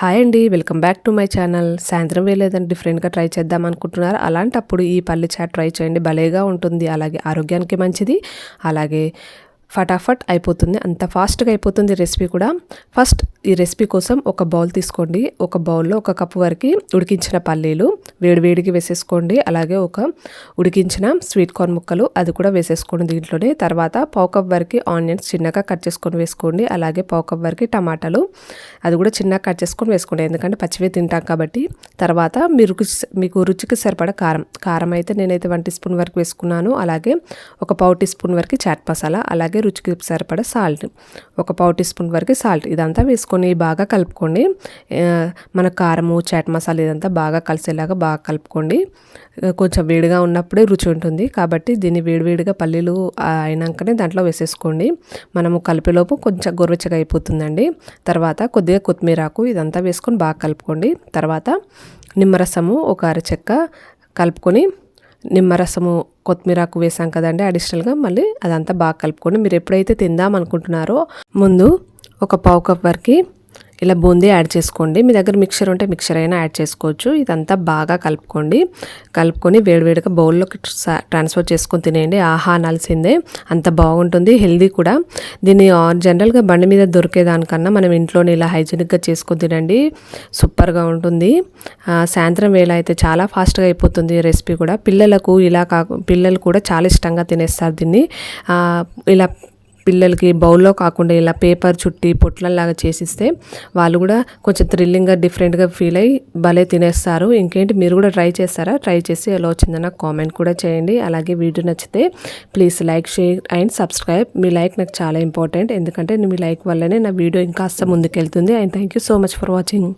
Hi అండి welcome back to my channel. సాయంత్రం వేలేదని డిఫరెంట్గా ట్రై చేద్దాం అనుకుంటున్నారు? అలాంటప్పుడు ఈ పల్లి చాట్ ట్రై చేయండి భలేగా ఉంటుంది. అలాగే ఆరోగ్యానికి మంచిది. అలాగే ఫటాఫట్ అయిపోతుంది. అంత ఫాస్ట్గా అయిపోతుంది రెసిపీ కూడా. ఫస్ట్ ఈ రెసిపీ కోసం ఒక బౌల్ తీసుకోండి. ఒక బౌల్లో ఒక కప్పు వరకు ఉడికించిన పల్లీలు వేడివేడికి వేసేసుకోండి. అలాగే ఒక ఉడికించిన స్వీట్ కార్న్ ముక్కలు అది కూడా వేసేసుకోండి దీంట్లోనే. తర్వాత పావు కప్ వరకు ఆనియన్స్ చిన్నగా కట్ చేసుకొని వేసుకోండి. అలాగే పావు కప్ వరకు టమాటాలు అది కూడా చిన్నగా కట్ చేసుకొని వేసుకోండి. ఎందుకంటే పచ్చివే తింటాం కాబట్టి. తర్వాత మీరు మీకు రుచికి సరిపడ కారం. కారం అయితే నేనైతే వన్ టీ స్పూన్ వరకు వేసుకున్నాను. అలాగే ఒక పావు టీ స్పూన్ వరకు చాట్ మసాలా. అలాగే రుచికి సరిపడ సాల్ట్. ఒక పావు టీ స్పూన్ వరకు సాల్ట్. ఇదంతా వేసుకొని బాగా కలుపుకోండి. మన కారము చాట్ మసాలా ఇదంతా బాగా కలిసేలాగా బాగా కలుపుకోండి. కొంచెం వేడిగా ఉన్నప్పుడే రుచి ఉంటుంది. కాబట్టి దీన్ని వేడివేడిగా పల్లీలు అయినాకనే దాంట్లో వేసేసుకోండి. మనము కలిపేలోపు కొంచెం గొర్రెచ్చగా అయిపోతుందండి. తర్వాత కొద్దిగా కొత్తిమీరాకు ఇదంతా వేసుకొని బాగా కలుపుకోండి. తర్వాత నిమ్మరసము ఒక అరచెక్క కలుపుకొని నిమ్మరసము కొత్తిమీరాకు వేసాం కదండి. అడిషనల్గా మళ్ళీ అదంతా బాగా కలుపుకొని మీరు ఎప్పుడైతే తిందాం అనుకుంటున్నారో ముందు ఒక పావు కప్ వరకు ఇలా బూందీ యాడ్ చేసుకోండి. మీ దగ్గర మిక్చర్ ఉంటే మిక్చర్ అయినా యాడ్ చేసుకోవచ్చు. ఇదంతా బాగా కలుపుకోండి. కలుపుకొని వేడివేడిగా బౌల్లోకి ట్రాన్స్ఫర్ చేసుకొని తినేయండి. ఆహా అనాల్సిందే. అంత బాగుంటుంది. హెల్దీ కూడా. దీన్ని జనరల్గా బండి మీద దొరికేదానికన్నా మనం ఇంట్లోనే ఇలా హైజీనిక్గా చేసుకొని తినండి. సూపర్గా ఉంటుంది. సాయంత్రం వేళ అయితే చాలా ఫాస్ట్గా అయిపోతుంది రెసిపీ కూడా. పిల్లలకు ఇలా కాకు పిల్లలు కూడా చాలా ఇష్టంగా తినేస్తారు దీన్ని. ఇలా పిల్లలకి బౌల్లో కాకుండా ఇలా పేపర్ చుట్టి పొట్లలాగా చేసిస్తే వాళ్ళు కూడా కొంచెం థ్రిల్లింగ్గా డిఫరెంట్గా ఫీల్ అయ్యి భలే తినేస్తారు. ఇంకేంటి మీరు కూడా ట్రై చేస్తారా? ట్రై చేసి ఎలా వచ్చిందన్న కామెంట్ కూడా చేయండి. అలాగే వీడియో నచ్చితే please like share and subscribe. Me like నాకు చాలా ఇంపార్టెంట్. ఎందుకంటే మీ లైక్ వల్లనే నా వీడియో ఇంకా ముందుకెళ్తుంది. And thank you so much for watching.